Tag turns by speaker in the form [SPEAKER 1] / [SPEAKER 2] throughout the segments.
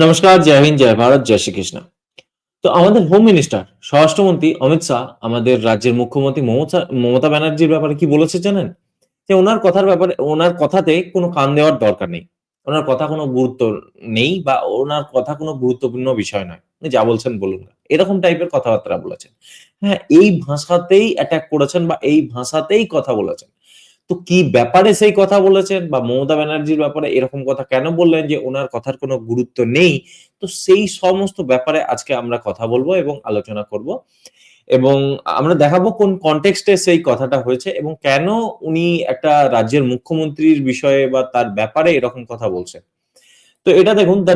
[SPEAKER 1] নমস্কার, জয় হিন্দ, জয় ভারত, জয় শ্রীকৃষ্ণ। তো আমাদের হোম মিনিস্টার, স্বরাষ্ট্রমন্ত্রী অমিত শাহ আমাদের রাজ্যের মুখ্যমন্ত্রী মমতা মমতা ব্যানার্জির ব্যাপারে কি বলেছে জানেন? যে ওনার কথার ব্যাপারে ওনার কথাতে কোনো কান দেওয়ার দরকার নেই। ওনার কথা কোনো গুরুত্ব নেই বা ওনার কথা কোনো গুরুত্বপূর্ণ বিষয় নয়। যা বলছেন বলুন না। এরকম টাইপের কথাবার্তা বলেছেন। হ্যাঁ, এই ভাষাতেই অ্যাটাক করেছেন বা এই ভাষাতেই কথা বলেছেন। তো কি ব্যাপারে সেই কথা বলেছেন বা মমতা ব্যানার্জির ব্যাপারে এরকম কথা কেন বললেন যে ওনার কথার কোনো গুরুত্ব নেই? তো সেই সমস্ত ব্যাপারে আজকে আমরা কথা বলব এবং আলোচনা করব। এবং আমরা দেখাবো কোন কনটেক্সট সেই কথাটা হয়েছে এবং কেন উনি একটা রাজ্যের মুখ্যমন্ত্রীর বিষয়ে বা তার ব্যাপারে এরকম কথা বলছেন। তো এটা দেখুন দ্য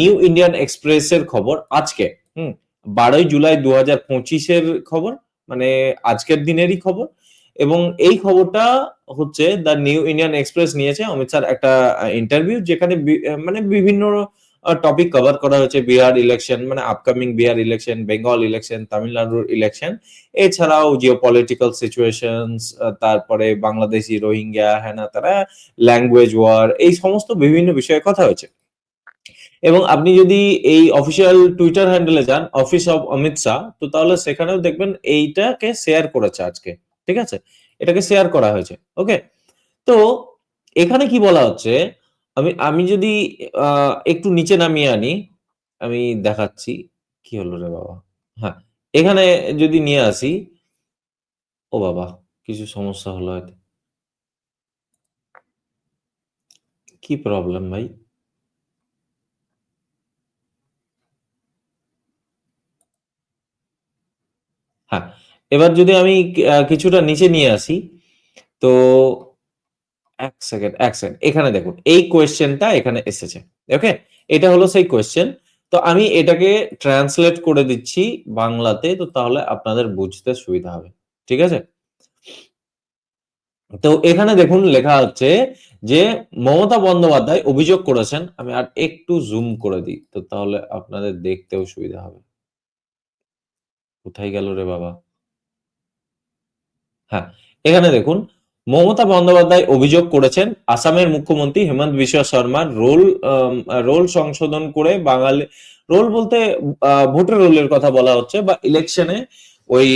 [SPEAKER 1] নিউ ইন্ডিয়ান এক্সপ্রেস এর খবর আজকে, হুম? ১২ই জুলাই দু হাজার পঁচিশের খবর। মানে আজকের দিনেরই খবর। এবং এই খবরটা হচ্ছে দ্যা নিউ ইন্ডিয়ান এক্সপ্রেস নিয়েছে অমিত শাহর একটা ইন্টারভিউ যেখানে মানে বিভিন্ন টপিক কভার করা হয়েছে। বিহার ইলেকশন মানে upcoming Bihar election, Bengal election, তামিলনাড়ুর ইলেকশন। এছাড়াও জিওপলিটিক্যাল সিচুয়েশনস আ তারপরে বাংলাদেশি, রোহিঙ্গা, হেনা-তেনা, ল্যাঙ্গুয়েজ ওয়ার এই সমস্ত বিভিন্ন বিষয়ে কথা হয়েছে। এবং আপনি যদি এই অফিসিয়াল টুইটার হ্যান্ডেল যান, অফিস অফ অমিত শাহ, তো তাহলে সেখানেও দেখবেন এইটাকে শেয়ার করেছে আজকে। ঠিক আছে? এটাকে শেয়ার করা হয়েছে। ওকে? তো এখানে কি বলা হচ্ছে, আমি আমি যদি একটু নিচে নামিয়ে আনি, আমি দেখাচ্ছি। কি হলো রে বাবা? হ্যাঁ, এখানে যদি নিয়ে আসি ও বাবা! কিছু সমস্যা হলো হয়তো। কি প্রবলেম ভাই? হ্যাঁ, এবার যদি আমি কিছুটা নিচে নিয়ে আসি, তো এক সেকেন্ড, এক সেকেন্ড। এখানে দেখুন। এই কোয়েশ্চেনটা এখানে এসেছে। ওকে? এটা হলো সেই কোয়েশ্চেন। তো আমি এটাকে ট্রান্সলেট করে দিচ্ছি বাংলাতে। তো তাহলে আপনাদের বুঝতে সুবিধা হবে। ঠিক আছে? তো এখানে দেখুন লেখা হচ্ছে যে মমতা বন্দ্যোপাধ্যায় অভিযোগ করেছেন আমি আর একটু জুম করে দিই। তো তাহলে আপনাদের দেখতেও সুবিধা হবে। কোথায় গেল রে বাবা? হ্যাঁ, এখানে দেখুন মমতা বন্দ্যোপাধ্যায় অভিযোগ করেছেন আসামের মুখ্যমন্ত্রী হেমন্ত বিশ্ব শর্মার রোল রোল সংশোধন করে বাঙালি রোল বলতে ভোটার রোলের কথা বলা হচ্ছে বা ইলেকশনে ওই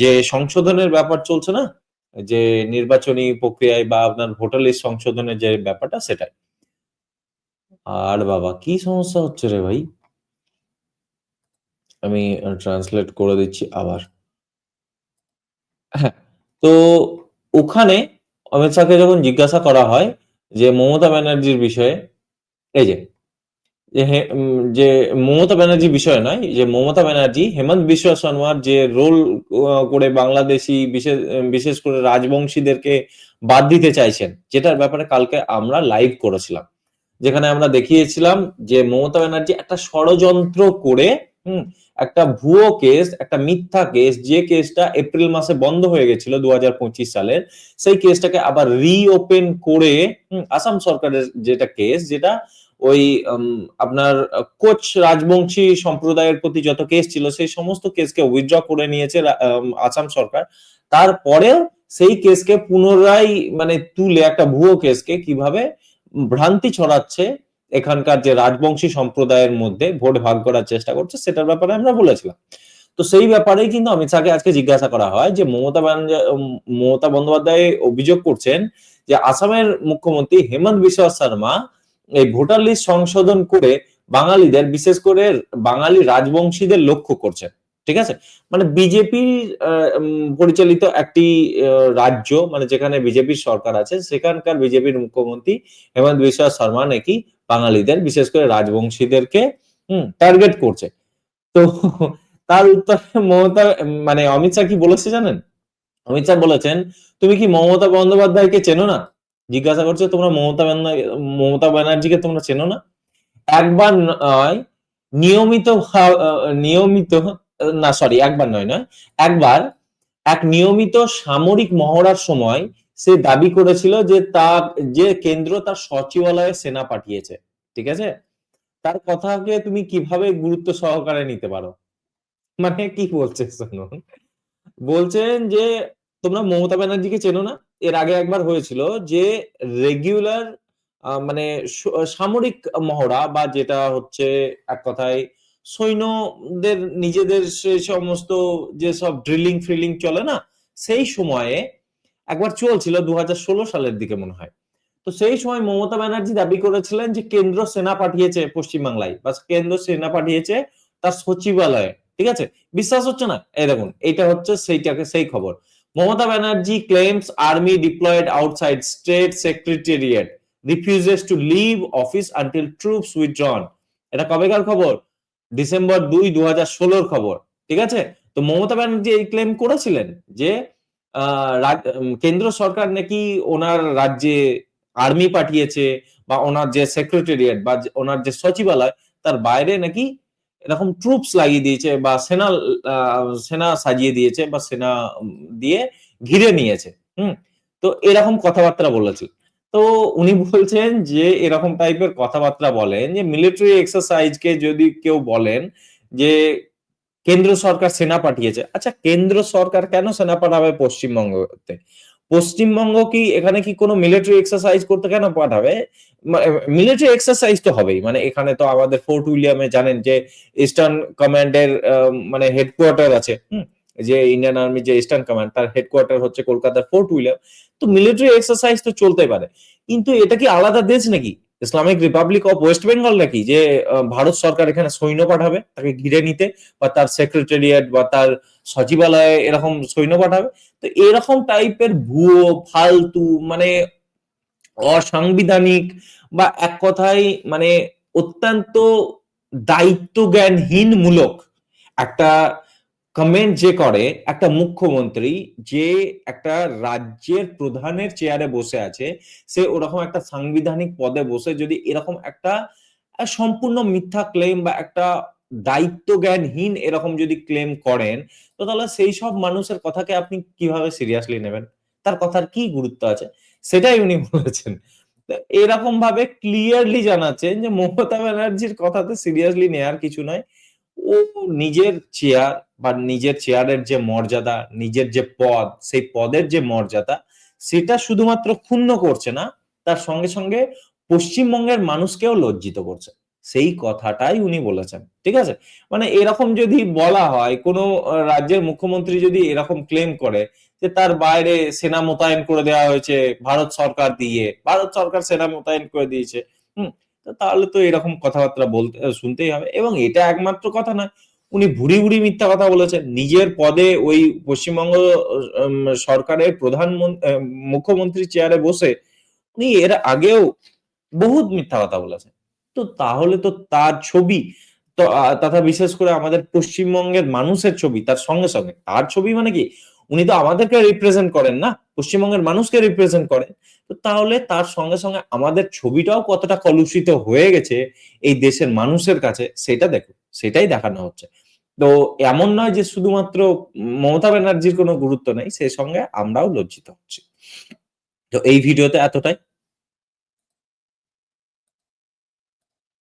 [SPEAKER 1] যে সংশোধনের ব্যাপার চলছে না? যে নির্বাচনী প্রক্রিয়ায় বা আপনার ভোটার লিস্ট সংশোধনের যে ব্যাপারটা সেটাই। আর বাবা কি সমস্যা হচ্ছে রে ভাই? আমি ট্রান্সলেট করে দিচ্ছি আবার। হ্যাঁ, তো ওখানে অমিত শাহকে যখন জিজ্ঞাসা করা হয় যে মমতা ব্যানার্জির বিষয়ে, এই যে, যে মমতা ব্যানার্জির বিষয় নয়, যে মমতা ব্যানার্জি হেমন্ত বিশ্ব শর্মার যে রোল করে বাংলাদেশি বিশেষ বিশেষ করে রাজবংশীদেরকে বাদ দিতে চাইছেন, যেটার ব্যাপারে কালকে আমরা লাইভ করেছিলাম। যেখানে আমরা দেখিয়েছিলাম যে মমতা ব্যানার্জি একটা ষড়যন্ত্র করে, হুম? একটা ভুয়ো কেস, একটা মিথ্যা কেস, যে কেসটা এপ্রিল মাসে বন্ধ হয়ে গেছিল ২০২৫ সালের, সেই কেসটাকে আবার রিওপেন করে? আসাম সরকারের যেটা কেস, যেটা ওই আপনার কোচ রাজবংশী সম্প্রদায়ের প্রতি যত কেস ছিল, সেই সমস্ত কেসকে উইথড্র করে নিয়েছে আসাম সরকার। তারপরেও সেই কেসকে পুনরায় মানে তুলে একটা ভুয়ো কেসকে কীভাবে ভ্রান্তি ছড়াচ্ছে এখানকার যে রাজবংশী সম্প্রদায়ের মধ্যে ভোট ভাগ করার চেষ্টা করছে, সেটার ব্যাপারে আমরা বলেছিলাম। তো সেই ব্যাপারেই কিন্তু অমিত শাহকে আজকে জিজ্ঞাসা করা হয় যে মমতা মমতা বন্দ্যোপাধ্যায় অভিযোগ করছেন যে আসামের মুখ্যমন্ত্রী হেমন্ত বিশ্ব শর্মা এই ভোটার লিস্ট সংশোধন করে বাঙালিদের বিশেষ করে বাঙালি রাজবংশীদের লক্ষ্য করছেন। ঠিক আছে? মানে উম পরিচালিত একটি রাজ্য মানে যেখানে বিজেপির সরকার আছে, সেখানকার বিজেপির মুখ্যমন্ত্রী হেমন্ত বিশ্ব শর্মা নাকি বাঙালিদের বিশেষ করে রাজবংশীদেরকে হুম, টার্গেট করছে। তো তার উত্তরে মমতা মানে অমিত শাহ কি বলেছে জানেন? অমিত শাহ বলেছেন, "তুমি কি মমতা বন্দ্যোপাধ্যায়কে চেনো না?" জিজ্ঞাসা করছে, "তোমরা মমতা মমতা ব্যানার্জিকে তোমরা চেনো না?" একবার নয়, নিয়মিত নিয়মিত না সরি একবার নয়, নয়। একবার এক নিয়মিত সামরিক মহড়ার সময় সে দাবি করেছিল যে তার যে কেন্দ্র তার সচিবালয়ে সেনা পাঠিয়েছে। ঠিক আছে? তার কথাকে তুমি কীভাবে গুরুত্ব সহকারে নিতে পারো? মানে কি বলছে শুনুন। বলছেন যে, "তোমরা মমতা ব্যানার্জিকে চেনো না? এর আগে একবার হয়েছিল যে রেগুলার মানে সামরিক মহড়া বা যেটা হচ্ছে এক কথায় সৈন্যদের নিজেদের সে সমস্ত যেসব ড্রিলিং ফ্রিলিং চলে না? সেই সময়ে একবার চলছিল ২০১৬ সালের দিকে মনে হয়। তো সেই সময় মমতা ব্যানার্জি দাবি করেছিলেন যে কেন্দ্র সেনা পাঠিয়েছে পশ্চিমবাংলায় বা কেন্দ্র সেনা পাঠিয়েছে তার সচিবালয়ে। ঠিক আছে? বিশ্বাস হচ্ছে না? এই দেখুন এইটা হচ্ছে সেইটাকে সেই খবর। Mamata Banerjee claims army deployed outside state secretariat refuses to leave office until troops withdrawn এটা কবেকার খবর? ডিসেম্বর ২, ২০১৬ র খবর। ঠিক আছে? তো মমতা ব্যানার্জি এই ক্লেম করেছিলেন যে কেন্দ্র সরকার নাকি ওনার রাজ্যে আর্মি পাঠিয়েছে বা ওনার যে সেক্রেটারিয়েট বা ওনার যে সচিবালয়, তার বাইরে নাকি এরকম ট্রুপস লাগিয়ে দিয়েছে বা সেনা সেনা সাজিয়ে দিয়েছে বা সেনা দিয়ে ঘিরে নিয়েছে। হুম? তো এরকম কথাবার্তা বলেছে। তো উনি বলছেন যে, এরকম টাইপের কথাবার্তা বলেন যে মিলিটারি এক্সারসাইজকে যদি কেউ বলেন যে কেন্দ্র সরকার সেনা পাঠিয়েছে। আচ্ছা কেন্দ্র সরকার কেন সেনা পাঠাবে পশ্চিমবঙ্গতে? পশ্চিমবঙ্গ কি এখানে কি কোনো মিলিটারি এক্সারসাইজ করতে কেন পাঠাবে? মিলিটারি এক্সারসাইজ তো হবেই। মানে এখানে তো আমাদের ফোর্ট উইলিয়ামে জানেন যে ইস্টার্ন কমান্ড এর আ মানে হেডকোয়ার্টার আছে। যে ইন্ডিয়ান আর্মি যে ইস্টার্ন কমান্ড তার হেডকোয়ার্টার হচ্ছে কলকাতার ফোর্ট উইলিয়াম। তো মিলিটারি এক্সারসাইজ তো চলতেই পারে। কিন্তু এটা কি আলাদা দেশ নাকি? Islamic republic of west Bengal নাকি? যে ভারত সরকার এখানে সৈন্য পাঠাবে তাকে ঘিরে নিতে বা তার সেক্রেটারিয়েট বা তার সচিবালয়ে এরকম সৈন্য পাঠাবে। তো এরকম টাইপের ভুয়ো, ফালতু মানে অসাংবিধানিক বা এক কথায় মানে অত্যন্ত দায়িত্ব দায়িত্বজ্ঞানহীনমূলক একটা কমেন্ট যে করে একটা মুখ্যমন্ত্রী যে একটা রাজ্যের প্রধানের চেয়ারে বসে আছে, সে ওরকম একটা সাংবিধানিক পদে বসে যদি এরকম একটা সম্পূর্ণ মিথ্যা ক্লেইম বা একটা দায়িত্বজ্ঞানহীন এরকম যদি ক্লেইম করেন, তো তাহলে সেই সব মানুষের কথাকে আপনি কীভাবে সিরিয়াসলি নেবেন? তার কথার কি গুরুত্ব আছে? সেটাই উনি বলেছেন। এরকম ভাবে ক্লিয়ারলি জানাচ্ছেন যে মমতা ব্যানার্জির কথাতে সিরিয়াসলি নেয়ার কিছু নয়। ও নিজের চেয়ার বা নিজের চেয়ারের যে মর্যাদা, নিজের যে পদ, সেই পদের যে মর্যাদা সেটা শুধুমাত্র ক্ষুণ্ণ করছে না, তার সঙ্গে, সঙ্গে পশ্চিমবঙ্গের মানুষকেও লজ্জিত করছে। সেই কথাটাই উনি বলেছেন। ঠিক আছে? মানে এরকম যদি বলা হয় কোন রাজ্যের মুখ্যমন্ত্রী যদি এরকম ক্লেম করে যে তার বাইরে সেনা মোতায়েন করে দেওয়া হয়েছে ভারত সরকার দিয়ে। ভারত সরকার সেনা মোতায়েন করে দিয়েছে। হুম? তাহলে তো এরকম কথাবার্তা বলতে শুনতেই হবে এবং এটা একমাত্র কথা নয়। উনি ভুরি, ভুরি মিথ্যা কথা বলেছেন। নিজের পদে ওই পশ্চিমবঙ্গ সরকারের প্রধানমন আ মুখ্যমন্ত্রীর চেয়ারে বসে উনি এর আগেও বহুত মিথ্যা কথা বলেছেন। তো তাহলে তো তার ছবি তো তথা বিশেষ করে আমাদের পশ্চিমবঙ্গের মানুষের ছবি তার সঙ্গে, সঙ্গে তার ছবি মানে কি? উনি তো আমাদেরকে রিপ্রেজেন্ট করেন না? পশ্চিমবঙ্গের মানুষকে রিপ্রেজেন্ট করেন। তো তাহলে তার সঙ্গে, সঙ্গে আমাদের ছবিটাও কতটা কলুষিত হয়ে গেছে এই দেশের মানুষের কাছে সেটা দেখো সেটাই দেখানো হচ্ছে। তো এমন নয় যে শুধুমাত্র মমতা ব্যানার্জির কোনো গুরুত্ব নেই, সে সঙ্গে আমরাও লজ্জিত হচ্ছি। তো এই ভিডিওতে এতটাই।